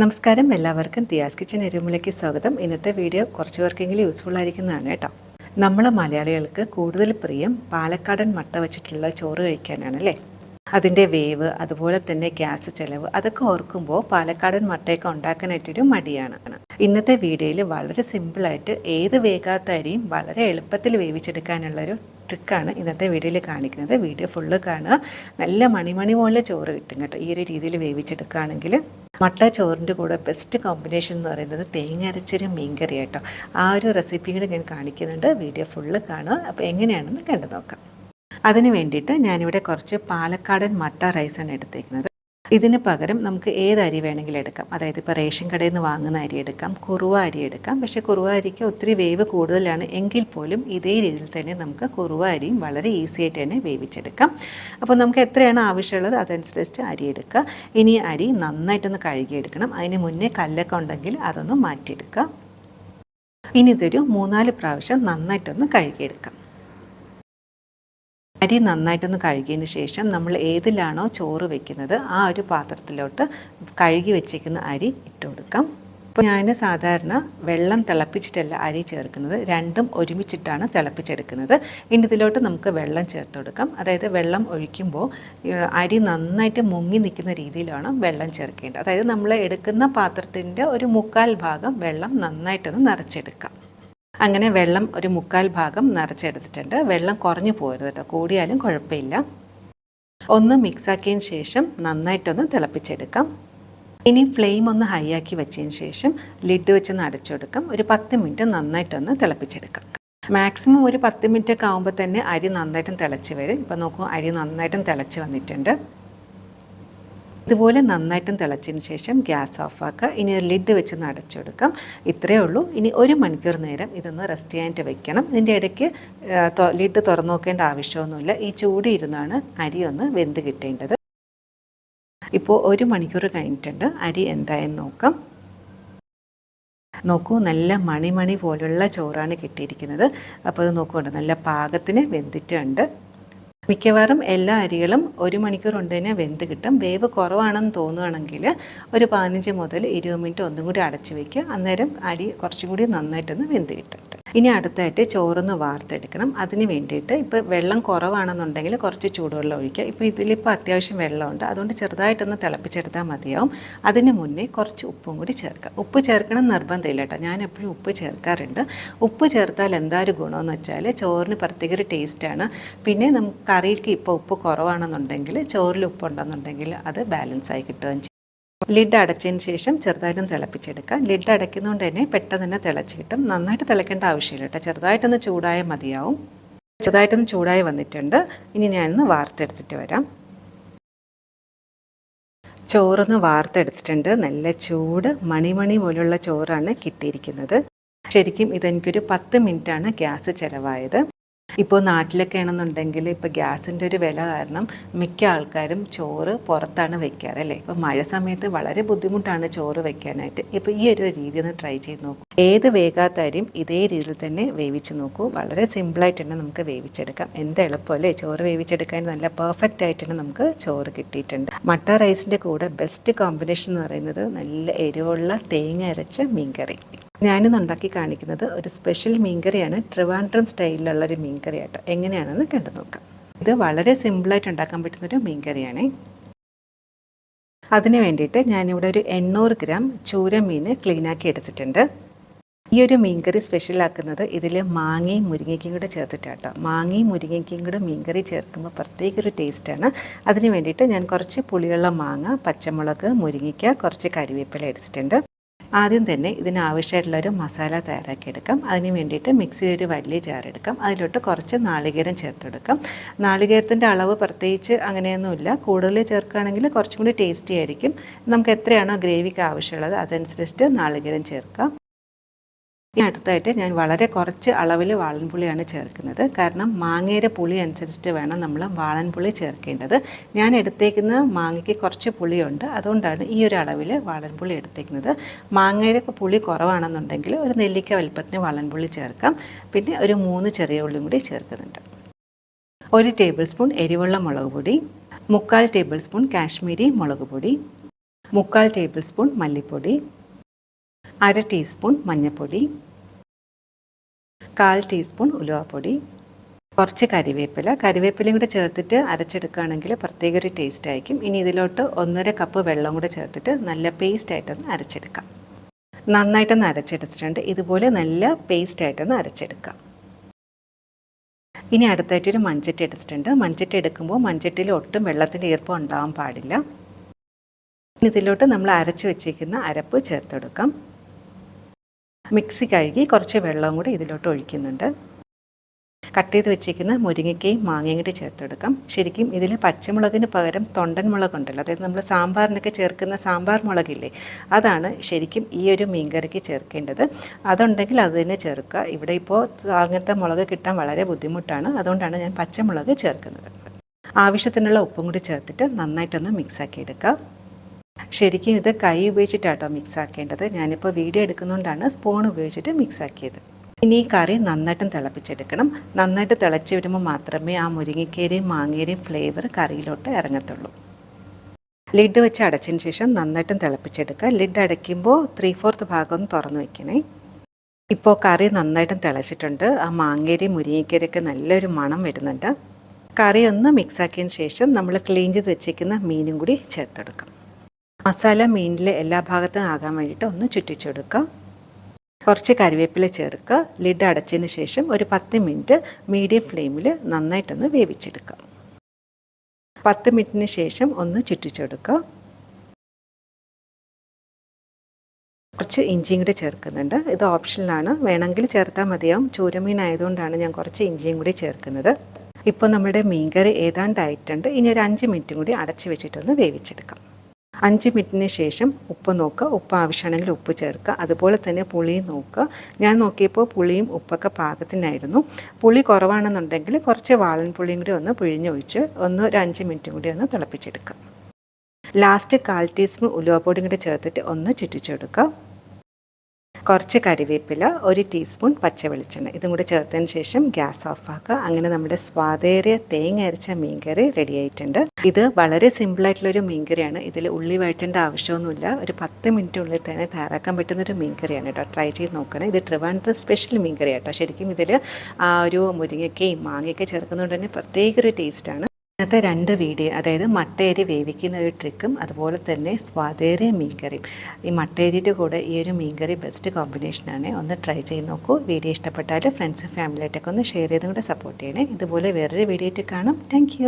നമസ്കാരം. എല്ലാവർക്കും തിയാസ് കിച്ചൻ എരുമലേക്ക് സ്വാഗതം. ഇന്നത്തെ വീഡിയോ കുറച്ച് പേർക്കെങ്കിലും യൂസ്ഫുൾ ആയിരിക്കുന്നതാണ് കേട്ടോ. നമ്മൾ മലയാളികൾക്ക് കൂടുതൽ പ്രിയം പാലക്കാടൻ മട്ട വെച്ചിട്ടുള്ള ചോറ് കഴിക്കാനാണ് അല്ലേ? അതിന്റെ വേവ് അതുപോലെ തന്നെ ഗ്യാസ് ചിലവ് അതൊക്കെ ഓർക്കുമ്പോൾ പാലക്കാടൻ മട്ടയൊക്കെ ഉണ്ടാക്കാനായിട്ടൊരു മടിയാണ്. ഇന്നത്തെ വീഡിയോയിൽ വളരെ സിമ്പിളായിട്ട് ഏത് വേകാത്ത അരിയും വളരെ എളുപ്പത്തിൽ വേവിച്ചെടുക്കാനുള്ളൊരു ട്രിക്കാണ് ഇന്നത്തെ വീഡിയോയിൽ കാണിക്കുന്നത്. വീഡിയോ ഫുള്ള് കാണുക. നല്ല മണിമണി പോലെ ചോറ് കിട്ടും കേട്ടോ. ഈ ഒരു രീതിയിൽ വേവിച്ചെടുക്കുകയാണെങ്കിൽ മട്ട ചോറിന്റെ കൂടെ ബെസ്റ്റ് കോമ്പിനേഷൻ എന്ന് പറയുന്നത് തേങ്ങ അരച്ചൊരു മീൻകറി കേട്ടോ. ആ ഒരു റെസിപ്പി കൂടെ ഞാൻ കാണിക്കുന്നുണ്ട്. വീഡിയോ ഫുള്ള് കാണുക. അപ്പോൾ എങ്ങനെയാണെന്ന് കണ്ടു നോക്കാം അതിന് വേണ്ടിയിട്ട് ഞാനിവിടെ കുറച്ച് പാലക്കാടൻ മട്ട റൈസാണ് എടുത്തേക്കുന്നത്. ഇതിന് പകരം നമുക്ക് ഏത് അരി വേണമെങ്കിലും എടുക്കാം. അതായത് ഇപ്പോൾ റേഷൻ കടയിൽ നിന്ന് വാങ്ങുന്ന അരി എടുക്കാം കുറുവ അരി എടുക്കാം. പക്ഷേ കുറുവ അരിക്ക് ഒത്തിരി വേവ് കൂടുതലാണ്. എങ്കിൽ പോലും ഇതേ രീതിയിൽ തന്നെ നമുക്ക് കുറുവ അരിയും വളരെ ഈസി ആയിട്ട് തന്നെ വേവിച്ചെടുക്കാം. അപ്പോൾ നമുക്ക് എത്രയാണ് ആവശ്യമുള്ളത് അതനുസരിച്ച് അരി എടുക്കുക. ഇനി അരി നന്നായിട്ടൊന്ന് കഴുകിയെടുക്കണം. അതിന് മുന്നേ കല്ലൊക്കെ ഉണ്ടെങ്കിൽ അതൊന്ന് മാറ്റിയെടുക്കുക. ഇനി ഇതൊരു മൂന്നാൽ പ്രാവശ്യം നന്നായിട്ടൊന്ന് കഴുകിയെടുക്കാം. അരി നന്നായിട്ടൊന്ന് കഴുകിയതിന് ശേഷം നമ്മൾ ഏതിലാണോ ചോറ് വെക്കുന്നത് ആ ഒരു പാത്രത്തിലോട്ട് കഴുകി വെച്ചേക്കുന്ന അരി ഇട്ട് കൊടുക്കാം. ഇപ്പോൾ ഞാൻ സാധാരണ വെള്ളം തിളപ്പിച്ചിട്ടല്ല അരി ചേർക്കുന്നത് രണ്ടും ഒരുമിച്ചിട്ടാണ് തിളപ്പിച്ചെടുക്കുന്നത്. ഇനി ഇതിലോട്ട് നമുക്ക് വെള്ളം ചേർത്ത് കൊടുക്കാം. അതായത് വെള്ളം ഒഴിക്കുമ്പോൾ അരി നന്നായിട്ട് മുങ്ങി നിൽക്കുന്ന രീതിയിലാണ് വെള്ളം ചേർക്കേണ്ടത്. അതായത് നമ്മൾ എടുക്കുന്ന പാത്രത്തിന്റെ ഒരു മുക്കാൽ ഭാഗം വെള്ളം നന്നായിട്ടൊന്ന് നിറച്ചെടുക്കാം. അങ്ങനെ വെള്ളം ഒരു മുക്കാൽ ഭാഗം നിറച്ചെടുത്തിട്ടുണ്ട്. വെള്ളം കുറഞ്ഞു പോരുത് കേട്ടോ. കൂടിയാലും കുഴപ്പമില്ല. ഒന്ന് മിക്സാക്കിയതിന് ശേഷം നന്നായിട്ടൊന്ന് തിളപ്പിച്ചെടുക്കാം. ഇനി ഫ്ലെയിം ഒന്ന് ഹൈ ആക്കി വെച്ചതിന് ശേഷം ലിഡ് വെച്ചൊന്ന് അടച്ചെടുക്കാം ഒരു പത്ത് മിനിറ്റ് നന്നായിട്ടൊന്ന് തിളപ്പിച്ചെടുക്കാം. മാക്സിമം ഒരു പത്ത് മിനിറ്റ് ഒക്കെ ആകുമ്പോൾ തന്നെ അരി നന്നായിട്ടും തിളച്ച് വരും. ഇപ്പം നോക്കൂ അരി നന്നായിട്ടും തിളച്ച് വന്നിട്ടുണ്ട്. ഇതുപോലെ നന്നായിട്ടും തിളച്ചതിന് ശേഷം ഗ്യാസ് ഓഫാക്കുക. ഇനി ഒരു ലിഡ് വെച്ച് അടച്ചെടുക്കാം ഇത്രയേ ഉള്ളൂ. ഇനി ഒരു മണിക്കൂർ നേരം ഇതൊന്ന് റെസ്റ്റ് ചെയ്യാനായിട്ട് വെക്കണം. ഇതിന്റെ ഇടയ്ക്ക് ലിഡ് തുറന്നു നോക്കേണ്ട ആവശ്യമൊന്നുമില്ല. ഈ ചൂടിരുന്നാണ് അരി ഒന്ന് വെന്ത് കിട്ടേണ്ടത്. ഇപ്പോൾ ഒരു മണിക്കൂർ കഴിഞ്ഞിട്ടുണ്ട്. അരി എന്തായെന്ന് നോക്കാം. നോക്കൂ നല്ല മണിമണി പോലുള്ള ചോറാണ് കിട്ടിയിരിക്കുന്നത്. അപ്പോൾ അത് നോക്കുന്നുണ്ട് നല്ല പാകത്തിന് വെന്തിട്ടുണ്ട്. മിക്കവാറും എല്ലാ അരികളും ഒരു മണിക്കൂർ കൊണ്ട് തന്നെ വെന്ത് കിട്ടും. വേവ് കുറവാണെന്ന് തോന്നുകയാണെങ്കിൽ ഒരു പതിനഞ്ച് മുതൽ ഇരുപത് മിനിറ്റ് ഒന്നും കൂടി അടച്ച് വയ്ക്കുക അന്നേരം അരി കുറച്ചും കൂടി നന്നായിട്ടൊന്ന് വെന്ത് കിട്ടും ഇനി അടുത്തായിട്ട് ചോറൊന്ന് വാർത്തെടുക്കണം. അതിന് വേണ്ടിയിട്ട് ഇപ്പോൾ വെള്ളം കുറവാണെന്നുണ്ടെങ്കിൽ കുറച്ച് ചൂടുവെള്ളം ഒഴിക്കുക. ഇപ്പോൾ ഇതിലിപ്പോൾ അത്യാവശ്യം വെള്ളമുണ്ട്. അതുകൊണ്ട് ചെറുതായിട്ടൊന്ന് തിളപ്പിച്ചെടുത്താൽ മതിയാവും. അതിന് മുന്നേ കുറച്ച് ഉപ്പും കൂടി ചേർക്കുക. ഉപ്പ് ചേർക്കണം നിർബന്ധമില്ല കേട്ടോ. ഞാൻ എപ്പോഴും ഉപ്പ് ചേർക്കാറുണ്ട്. ഉപ്പ് ചേർത്താൽ എന്താ ഒരു ഗുണമെന്ന് വെച്ചാൽ ചോറിന് പ്രത്യേക ഒരു ടേസ്റ്റാണ് പിന്നെ നമുക്ക് കറിയിലേക്ക് ഇപ്പോൾ ഉപ്പ് കുറവാണെന്നുണ്ടെങ്കിൽ ചോറിൽ ഉപ്പുണ്ടെന്നുണ്ടെങ്കിൽ അത് ബാലൻസ് ആയി കിട്ടുകയും ചെയ്യും. ലിഡ് അടച്ചതിന് ശേഷം ചെറുതായിട്ടൊന്ന് തിളപ്പിച്ചെടുക്കുക. ലിഡ് അടയ്ക്കുന്നതുകൊണ്ട് തന്നെ പെട്ടെന്ന് തന്നെ തിളച്ച് കിട്ടും. നന്നായിട്ട് തിളയ്ക്കേണ്ട ആവശ്യമില്ല കേട്ടോ. ചെറുതായിട്ടൊന്ന് ചൂടായ മതിയാവും. ചെറുതായിട്ടൊന്ന് ചൂടായി വന്നിട്ടുണ്ട്. ഇനി ഞാനൊന്ന് വാർത്തെടുത്തിട്ട് വരാം. ചോറൊന്ന് വാർത്തെടുത്തിട്ടുണ്ട്. നല്ല ചൂട് മണിമണി പോലുള്ള ചോറാണ് കിട്ടിയിരിക്കുന്നത്. ശരിക്കും ഇതെനിക്കൊരു പത്ത് മിനിറ്റാണ് ഗ്യാസ് ചിലവായത്. ഇപ്പോൾ നാട്ടിലൊക്കെ ആണെന്നുണ്ടെങ്കിൽ ഇപ്പോൾ ഗ്യാസിന്റെ ഒരു വില കാരണം മിക്ക ആൾക്കാരും ചോറ് പുറത്താണ് വെക്കാറ് അല്ലേ? ഇപ്പോൾ മഴ സമയത്ത് വളരെ ബുദ്ധിമുട്ടാണ് ചോറ് വെക്കാനായിട്ട്. ഇപ്പോൾ ഈ ഒരു രീതി ഒന്ന് ട്രൈ ചെയ്ത് നോക്കൂ. ഏത് വേകാത്ത ഇതേ രീതിയിൽ തന്നെ വേവിച്ച് നോക്കൂ. വളരെ സിമ്പിളായിട്ട് തന്നെ നമുക്ക് വേവിച്ചെടുക്കാം. എന്ത് എളുപ്പമല്ലേ ചോറ് വേവിച്ചെടുക്കാൻ നല്ല പെർഫെക്റ്റ് ആയിട്ട് തന്നെ നമുക്ക് ചോറ് കിട്ടിയിട്ടുണ്ട്. മട്ട റൈസിന്റെ കൂടെ ബെസ്റ്റ് കോമ്പിനേഷൻ എന്ന് പറയുന്നത് നല്ല എരിവുള്ള തേങ്ങ അരച്ച മീൻകറി. ഞാനിന്ന് ഉണ്ടാക്കി കാണിക്കുന്നത് ഒരു സ്പെഷ്യൽ മീൻകറിയാണ് ട്രിവാൻഡ്രം സ്റ്റൈലിലുള്ള ഒരു മീൻകറി ആട്ടോ എങ്ങനെയാണെന്ന് കണ്ടു നോക്കാം. ഇത് വളരെ സിമ്പിളായിട്ട് ഉണ്ടാക്കാൻ പറ്റുന്നൊരു മീൻകറിയാണേ അതിന് വേണ്ടിയിട്ട് ഞാനിവിടെ ഒരു എണ്ണൂറ് ഗ്രാം ചൂര മീൻ ക്ലീനാക്കി എടുത്തിട്ടുണ്ട്. ഈ ഒരു മീൻകറി സ്പെഷ്യലാക്കുന്നത് ഇതിൽ മാങ്ങയും മുരിങ്ങയ്ക്കും കൂടെ ചേർത്തിട്ടാട്ടോ. മാങ്ങയും മുരിങ്ങയ്ക്കും കൂടെ മീൻകറി ചേർക്കുമ്പോൾ പ്രത്യേക ഒരു ടേസ്റ്റാണ് അതിന് വേണ്ടിയിട്ട് ഞാൻ കുറച്ച് പുളിയുള്ള മാങ്ങ പച്ചമുളക് മുരിങ്ങയ്ക്ക കുറച്ച് കരിവേപ്പില എടുത്തിട്ടുണ്ട്. ആദ്യം തന്നെ ഇതിനാവശ്യമായിട്ടുള്ള ഒരു മസാല തയ്യാറാക്കി എടുക്കാം. അതിന് വേണ്ടിയിട്ട് മിക്സിയിൽ ഒരു വലിയ ജാർ എടുക്കാം. അതിലോട്ട് കുറച്ച് നാളികേരം ചേർത്തെടുക്കാം നാളികേരത്തിന്റെ അളവ് പ്രത്യേകിച്ച് അങ്ങനെയൊന്നുമില്ല. കൂടുതൽ ചേർക്കുകയാണെങ്കിൽ കുറച്ചും കൂടി ടേസ്റ്റി ആയിരിക്കും. നമുക്ക് എത്രയാണോ ഗ്രേവിക്ക് ആവശ്യമുള്ളത് അതനുസരിച്ചിട്ട് നാളികേരം ചേർക്കാം. ഇനി അടുത്തായിട്ട് ഞാൻ വളരെ കുറച്ച് അളവിൽ വാളൻപുളിയാണ് ചേർക്കുന്നത്. കാരണം മാങ്ങയുടെ പുളി അനുസരിച്ചിട്ട് വേണം നമ്മൾ വാളൻപുളി ചേർക്കേണ്ടത്. ഞാൻ എടുത്തേക്കുന്ന മാങ്ങയ്ക്ക് കുറച്ച് പുളിയുണ്ട്. അതുകൊണ്ടാണ് ഈ ഒരു അളവിൽ വാളൻപുളി എടുത്തേക്കുന്നത്. മാങ്ങയുടെ പുളി കുറവാണെന്നുണ്ടെങ്കിൽ ഒരു നെല്ലിക്ക വലുപ്പത്തിന് വാളൻപുളി ചേർക്കാം. പിന്നെ ഒരു മൂന്ന് ചെറിയ ഉള്ളിയും കൂടി ചേർക്കുന്നുണ്ട്. ഒരു ടേബിൾ സ്പൂൺ എരിവുള്ള മുളക് പൊടി മുക്കാൽ ടേബിൾ സ്പൂൺ കാശ്മീരി മുളക് പൊടി മുക്കാൽ ടേബിൾ സ്പൂൺ മല്ലിപ്പൊടി അര ടീസ്പൂൺ മഞ്ഞൾപ്പൊടി കാൽ ടീസ്പൂൺ ഉലുവപ്പൊടി കുറച്ച് കരിവേപ്പില. കരിവേപ്പിലയും കൂടെ ചേർത്തിട്ട് അരച്ചെടുക്കുകയാണെങ്കിൽ പ്രത്യേക ഒരു ടേസ്റ്റ് ആയിരിക്കും. ഇനി ഇതിലോട്ട് ഒന്നര കപ്പ് വെള്ളം കൂടെ ചേർത്തിട്ട് നല്ല പേസ്റ്റ് ആയിട്ടൊന്ന് അരച്ചെടുക്കാം. നന്നായിട്ടൊന്ന് അരച്ചെടുത്തിട്ടുണ്ട്. ഇതുപോലെ നല്ല പേസ്റ്റ് ആയിട്ടൊന്ന് അരച്ചെടുക്കാം. ഇനി അടുത്തായിട്ടൊരു മൺചട്ടി എടുത്തിട്ടുണ്ട്. മൺചട്ടി എടുക്കുമ്പോൾ മൺചട്ടിയിൽ ഒട്ടും വെള്ളത്തിന്റെ ഈർപ്പം ഉണ്ടാവാൻ പാടില്ല. ഇതിലോട്ട് നമ്മൾ അരച്ച് വെച്ചിരിക്കുന്ന അരപ്പ് ചേർത്തെടുക്കാം. മിക്സി കഴുകി കുറച്ച് വെള്ളവും കൂടി ഇതിലോട്ട് ഒഴിക്കുന്നുണ്ട്. കട്ട് ചെയ്ത് വെച്ചിരിക്കുന്ന മുരിങ്ങയ്ക്കയും മാങ്ങയും കൂടി ചേർത്തെടുക്കാം. ശരിക്കും ഇതിൽ പച്ചമുളകിന് പകരം തൊണ്ടൻ മുളകുണ്ടല്ലോ. അതായത് നമ്മൾ സാമ്പാറിനൊക്കെ ചേർക്കുന്ന സാമ്പാർ മുളകില്ലേ അതാണ് ശരിക്കും ഈ ഒരു മീൻകറിക്ക് ചേർക്കേണ്ടത്. അതുണ്ടെങ്കിൽ അത് തന്നെ ചേർക്കുക. ഇവിടെ ഇപ്പോൾ അങ്ങനത്തെ മുളക് കിട്ടാൻ വളരെ ബുദ്ധിമുട്ടാണ്. അതുകൊണ്ടാണ് ഞാൻ പച്ചമുളക് ചേർക്കുന്നത്. ആവശ്യത്തിനുള്ള ഉപ്പും കൂടി ചേർത്തിട്ട് നന്നായിട്ടൊന്ന് മിക്സാക്കി എടുക്കുക ശരിക്കും ഇത് കൈ ഉപയോഗിച്ചിട്ടാട്ടോ മിക്സ് ആക്കേണ്ടത് ഞാനിപ്പോൾ വീഡിയോ എടുക്കുന്നതുകൊണ്ടാണ് സ്പൂൺ ഉപയോഗിച്ചിട്ട് മിക്സ് ആക്കിയത് ഇനി ഈ കറി നന്നായിട്ടും തിളപ്പിച്ചെടുക്കണം. നന്നായിട്ട് തിളച്ച് വരുമ്പോൾ മാത്രമേ ആ മുരിങ്ങക്കേരിയും മാങ്ങേരിയും ഫ്ലേവർ കറിയിലോട്ട് ഇറങ്ങത്തുള്ളൂ. ലിഡ് വെച്ച് അടച്ചതിന് ശേഷം നന്നായിട്ടും തിളപ്പിച്ചെടുക്കുക. ലിഡ് അടയ്ക്കുമ്പോൾ ത്രീ ഫോർത്ത് ഭാഗം ഒന്ന് തുറന്നു വയ്ക്കണേ ഇപ്പോൾ കറി നന്നായിട്ടും തിളച്ചിട്ടുണ്ട്. ആ മാങ്ങേരി മുരിങ്ങക്കേരിയൊക്കെ നല്ലൊരു മണം വരുന്നുണ്ട്. കറി ഒന്ന് മിക്സ് മിക്സാക്കിയതിന് ശേഷം നമ്മൾ ക്ലീൻ ചെയ്ത് വെച്ചേക്കുന്ന മീനും കൂടി ചേർത്തെടുക്കാം. മസാല മീനിലെ എല്ലാ ഭാഗത്തും ആകാൻ വേണ്ടിയിട്ട് ഒന്ന് ചുറ്റിച്ചെടുക്കുക. കുറച്ച് കറിവേപ്പില ചേർക്കുക. ലിഡ് അടച്ചതിന് ശേഷം ഒരു പത്ത് മിനിറ്റ് മീഡിയം ഫ്ലെയിമിൽ നന്നായിട്ടൊന്ന് വേവിച്ചെടുക്കുക. പത്ത് മിനിറ്റിന് ശേഷം ഒന്ന് ചുറ്റിച്ചെടുക്കുക. കുറച്ച് ഇഞ്ചിയും കൂടി ചേർക്കുന്നുണ്ട്. ഇത് ഓപ്ഷനിലാണ് വേണമെങ്കിൽ ചേർത്താൽ മതിയാവും. ചൂരമീൻ ആയതുകൊണ്ടാണ് ഞാൻ കുറച്ച് ഇഞ്ചിയും കൂടി ചേർക്കുന്നത്. ഇപ്പോൾ നമ്മുടെ മീൻകറി ഏതാണ്ടായിട്ടുണ്ട് ഇനി ഒരു അഞ്ച് മിനിറ്റും കൂടി അടച്ചു വെച്ചിട്ടൊന്ന് വേവിച്ചെടുക്കാം. അഞ്ച് മിനിറ്റിന് ശേഷം ഉപ്പ് നോക്കുക. ഉപ്പ് ആവശ്യമാണെങ്കിൽ ഉപ്പ് ചേർക്കുക. അതുപോലെ തന്നെ പുളിയും നോക്കുക. ഞാൻ നോക്കിയപ്പോൾ പുളിയും ഉപ്പൊക്കെ പാകത്തിനായിരുന്നു. പുളി കുറവാണെന്നുണ്ടെങ്കിൽ കുറച്ച് വാളൻ പുളിയും കൂടി ഒന്ന് പിഴിഞ്ഞൊഴിച്ച് ഒന്ന് ഒരു അഞ്ച് മിനിറ്റും കൂടി ഒന്ന് തിളപ്പിച്ചെടുക്കുക. ലാസ്റ്റ് കാൽ ടീസ്പൂൺ ഉലുവപ്പൊടിയും കൂടി ചേർത്തിട്ട് ഒന്ന് ചുറ്റിച്ചെടുക്കുക. കുറച്ച് കരിവേപ്പില ഒരു ടീസ്പൂൺ പച്ച വെളിച്ചെണ്ണ ഇതും കൂടി ചേർത്തതിന് ശേഷം ഗ്യാസ് ഓഫാക്കുക. അങ്ങനെ നമ്മുടെ സ്വാദേറിയ തേങ്ങ അരച്ച മീൻകറി റെഡി ആയിട്ടുണ്ട്. ഇത് വളരെ സിമ്പിളായിട്ടുള്ളൊരു മീൻകറിയാണ്. ഇതിൽ ഉള്ളി വഴറ്റേണ്ട ആവശ്യമൊന്നുമില്ല. ഒരു പത്ത് മിനിറ്റിനുള്ളിൽ തന്നെ തയ്യാറാക്കാൻ പറ്റുന്നൊരു മീൻകറിയാണ് കേട്ടോ. ട്രൈ ചെയ്ത് നോക്കണം. ഇത് ട്രിവാൻഡ്രം സ്പെഷ്യൽ മീൻകറി കേട്ടോ ശരിക്കും ഇതിൽ ആ ഒരു മുരിങ്ങയ്ക്കയും മാങ്ങയൊക്കെ ചേർക്കുന്നതുകൊണ്ട് തന്നെ പ്രത്യേക ഒരു ടേസ്റ്റാണ് ഇന്നത്തെ രണ്ട് വീഡിയോ അതായത് മട്ടേരി വേവിക്കുന്ന ഒരു ട്രിക്കും അതുപോലെ തന്നെ സ്വാദേറിയ മീൻകറിയും. ഈ മട്ടേരിയുടെ കൂടെ ഈ ഒരു മീൻകറി ബെസ്റ്റ് കോമ്പിനേഷനാണ് ഒന്ന് ട്രൈ ചെയ്ത് നോക്കൂ. വീഡിയോ ഇഷ്ടപ്പെട്ടാൽ ഫ്രണ്ട്സ് ഫാമിലിയായിട്ടൊക്കെ ഒന്ന് ഷെയർ ചെയ്തും കൂടെ സപ്പോർട്ട് ചെയ്യണേ. ഇതുപോലെ വേറൊരു വീഡിയോ ആയിട്ട് കാണാം. താങ്ക്